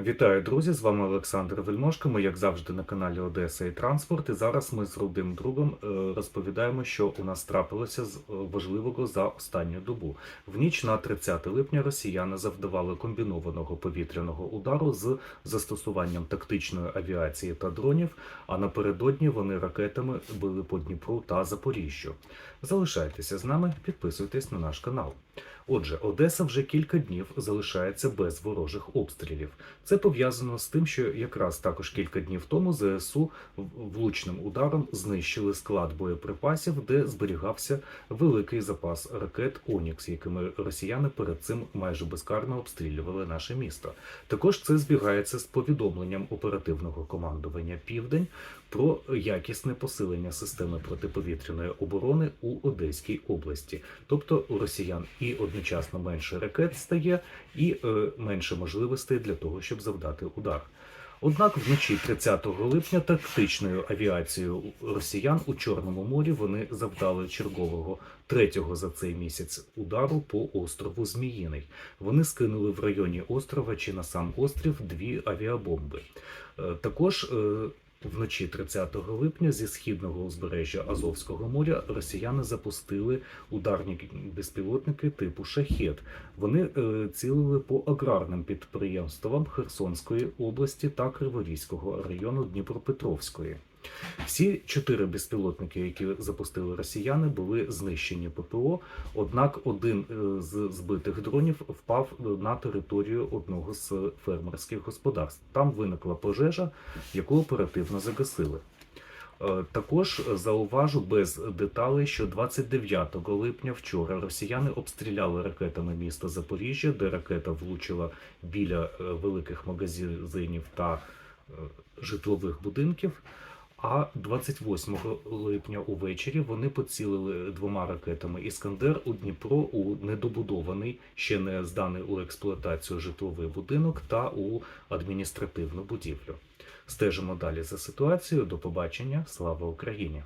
Вітаю, друзі! З вами Олександр Вельмошко. Ми, як завжди, на каналі Одеса і Транспорт. І зараз ми з рудим другом е, розповідаємо, що у нас трапилося з е, важливого за останню добу. В ніч на 30 липня росіяни завдавали комбінованого повітряного удару з застосуванням тактичної авіації та дронів. А напередодні вони ракетами били по Дніпру та Запоріжжю. Залишайтеся з нами, підписуйтесь на наш канал. Отже, Одеса вже кілька днів залишається без ворожих обстрілів. Це пов'язано з тим, що якраз також кілька днів тому ЗСУ влучним ударом знищили склад боєприпасів, де зберігався великий запас ракет Онікс, якими росіяни перед цим майже безкарно обстрілювали наше місто. Також це збігається з повідомленням оперативного командування Південь про якісне посилення системи протиповітряної оборони у Одеській області, тобто у росіян і одночасно менше ракет стає, і е, менше можливостей для того, щоб завдати удар. Однак вночі 30 липня тактичною авіацією росіян у Чорному морі вони завдали чергового третього за цей місяць удару по острову Зміїний. Вони скинули в районі острова чи на сам острів дві авіабомби. Е, Також е, Вночі 30 липня зі східного узбережжя Азовського моря росіяни запустили ударні безпілотники типу шахет. Вони е, цілили по аграрним підприємствам Херсонської області та Криворізького району Дніпропетровської. Всі чотири безпілотники, які запустили росіяни, були знищені ППО. Однак один е, з збитих дронів впав на територію одного з фермерських господарств. Там виникла пожежа, яку оперативно загасили. Е, Також зауважу без деталей, що 29 липня вчора росіяни обстріляли ракетами міста Запоріжжя, де ракета влучила біля е, великих магазинів та житлових будинків. А 28 липня увечері вони поцілили двома ракетами Іскандер у Дніпро у недобудований, ще не зданий у експлуатацію житловий будинок та у адміністративну будівлю. Стежимо далі за ситуацією. До побачення. Слава Україні!